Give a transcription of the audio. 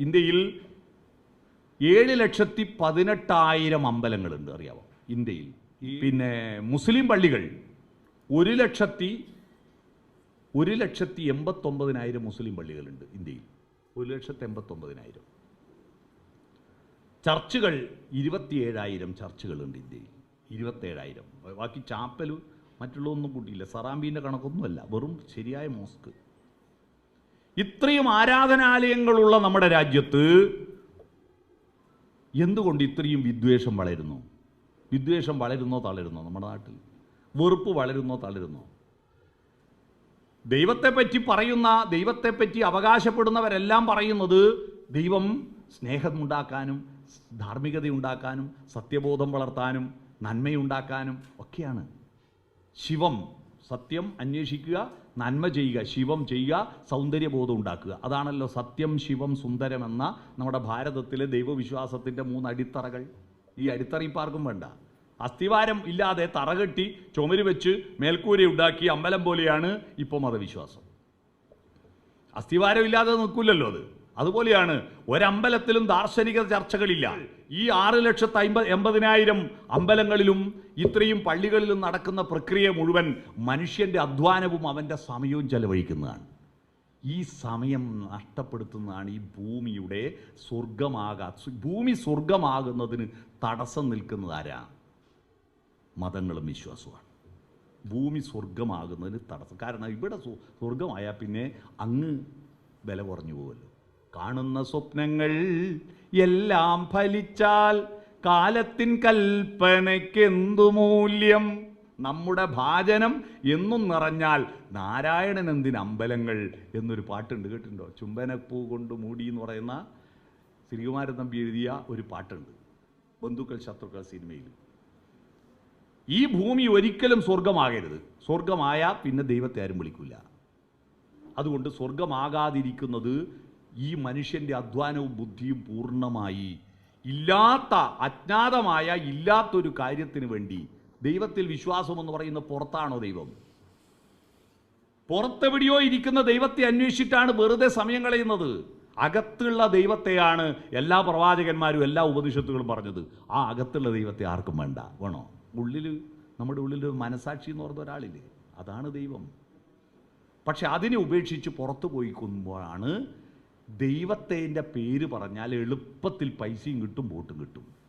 ഇന്ത്യയിൽ ഏഴ് ലക്ഷത്തി പതിനെട്ടായിരം അമ്പലങ്ങളുണ്ട് അറിയാമോ ഇന്ത്യയിൽ. പിന്നെ മുസ്ലിം പള്ളികൾ ഒരു ലക്ഷത്തി ഒരു ലക്ഷത്തി എൺപത്തൊമ്പതിനായിരം മുസ്ലിം പള്ളികളുണ്ട് ഇന്ത്യയിൽ. ഒരു ലക്ഷത്തി എൺപത്തൊമ്പതിനായിരം. ചർച്ചുകൾ ഇരുപത്തിയേഴായിരം ചർച്ചുകളുണ്ട് ഇന്ത്യയിൽ. ഇരുപത്തേഴായിരം ബാക്കി ചാപ്പലും മറ്റുള്ളതൊന്നും കൂട്ടിയില്ല. സറാമ്പീന്റെ കണക്കൊന്നുമല്ല. വെറും ശരിയായ മോസ്ക്. ഇത്രയും ആരാധനാലയങ്ങളുള്ള നമ്മുടെ രാജ്യത്ത് എന്തുകൊണ്ട് ഇത്രയും വിദ്വേഷം വളരുന്നു? വിദ്വേഷം വളരുന്നോ തളരുന്നോ നമ്മുടെ നാട്ടിൽ? വെറുപ്പ് വളരുന്നോ തളരുന്നോ? ദൈവത്തെപ്പറ്റി പറയുന്ന ദൈവത്തെപ്പറ്റി അവകാശപ്പെടുന്നവരെല്ലാം പറയുന്നത് ദൈവം സ്നേഹമുണ്ടാക്കാനും ധാർമ്മികതയുണ്ടാക്കാനും സത്യബോധം വളർത്താനും നന്മയുണ്ടാക്കാനും ഒക്കെയാണ്. ശിവം സത്യം അന്വേഷിക്കുക നന്മ ചെയ്യുക ശിവം ചെയ്യുക സൗന്ദര്യബോധം ഉണ്ടാക്കുക. അതാണല്ലോ സത്യം ശിവം സുന്ദരം എന്ന നമ്മുടെ ഭാരതത്തിലെ ദൈവവിശ്വാസത്തിന്റെ മൂന്ന് അടിത്തറകൾ. ഈ അടിത്തറ ഇപ്പാർക്കും വേണ്ട. അസ്ഥിവാരം ഇല്ലാതെ തറകെട്ടി ചുമര് വെച്ച് മേൽക്കൂര ഉണ്ടാക്കി അമ്പലം പോലെയാണ് ഇപ്പോൾ മതവിശ്വാസം. അസ്ഥിവാരം ഇല്ലാതെ നിൽക്കില്ലല്ലോ അത്. അതുപോലെയാണ് ഒരമ്പലത്തിലും ദാർശനിക ചർച്ചകളില്ല. ഈ ആറ് ലക്ഷത്തി അമ്പത് എൺപതിനായിരം അമ്പലങ്ങളിലും ഇത്രയും പള്ളികളിലും നടക്കുന്ന പ്രക്രിയ മുഴുവൻ മനുഷ്യന്റെ അധ്വാനവും അവന്റെ സമയവും ചെലവഴിക്കുന്നതാണ്. ഈ സമയം നഷ്ടപ്പെടുത്തുന്നതാണ് ഈ ഭൂമിയുടെ സ്വർഗമാകാ ഭൂമി സ്വർഗമാകുന്നതിന് തടസ്സം നിൽക്കുന്നതാരാ മതങ്ങളും വിശ്വാസവുമാണ്. ഭൂമി സ്വർഗമാകുന്നതിന് തടസ്സം. കാരണം ഇവിടെ സ്വ- സ്വർഗമായാൽ പിന്നെ അങ്ങ് വില കുറഞ്ഞു പോകുമല്ലോ കാണുന്ന സ്വപ്നങ്ങൾ എല്ലാം ഫലിച്ചാൽ കാലത്തിൻ കൽപ്പനയ്ക്കെന്തു മൂല്യം? നമ്മുടെ ഭാജനം എന്നും നിറഞ്ഞാൽ നാരായണൻ എന്തിന് അമ്പലങ്ങൾ എന്നൊരു പാട്ടുണ്ട് കേട്ടിട്ടുണ്ടോ? ചുംബനപ്പൂ കൊണ്ട് മൂടി എന്ന് പറയുന്ന ശ്രീകുമാരൻ തമ്പി എഴുതിയ ഒരു പാട്ടുണ്ട്. ബന്ധുക്കൾ ശത്രുക്കൾ സിനിമയിൽ. ഈ ഭൂമി ഒരിക്കലും സ്വർഗമാകരുത് സ്വർഗമായ പിന്നെ ദൈവത്തെ ആരും വിളിക്കില്ല അതുകൊണ്ട് സ്വർഗമാകാതിരിക്കുന്നത് ഈ മനുഷ്യന്റെ അധ്വാനവും ബുദ്ധിയും പൂർണമായി. ഇല്ലാത്ത അജ്ഞാതമായ ഇല്ലാത്തൊരു കാര്യത്തിന് വേണ്ടി ദൈവത്തിൽ വിശ്വാസം എന്ന് പറയുന്ന പുറത്താണോ ദൈവം? പുറത്തെവിടെയോ ഇരിക്കുന്ന ദൈവത്തെ അന്വേഷിച്ചിട്ടാണ് വെറുതെ സമയം കളയുന്നത്. അകത്തുള്ള ദൈവത്തെയാണ് എല്ലാ പ്രവാചകന്മാരും എല്ലാ ഉപനിഷത്തുകളും പറഞ്ഞത്. ആ അകത്തുള്ള ദൈവത്തെ ആർക്കും വേണ്ട. വേണോ? ഉള്ളിൽ നമ്മുടെ ഉള്ളിൽ മനസാക്ഷി എന്ന് പറഞ്ഞ ഒരാളില്ലേ? അതാണ് ദൈവം. പക്ഷെ അതിനെ ഉപേക്ഷിച്ച് പുറത്തു പോയിക്കുമ്പോഴാണ് ദൈവത്തിന്റെ പേര് പറഞ്ഞാൽ എളുപ്പത്തിൽ പൈസയും കിട്ടും വോട്ടും കിട്ടും.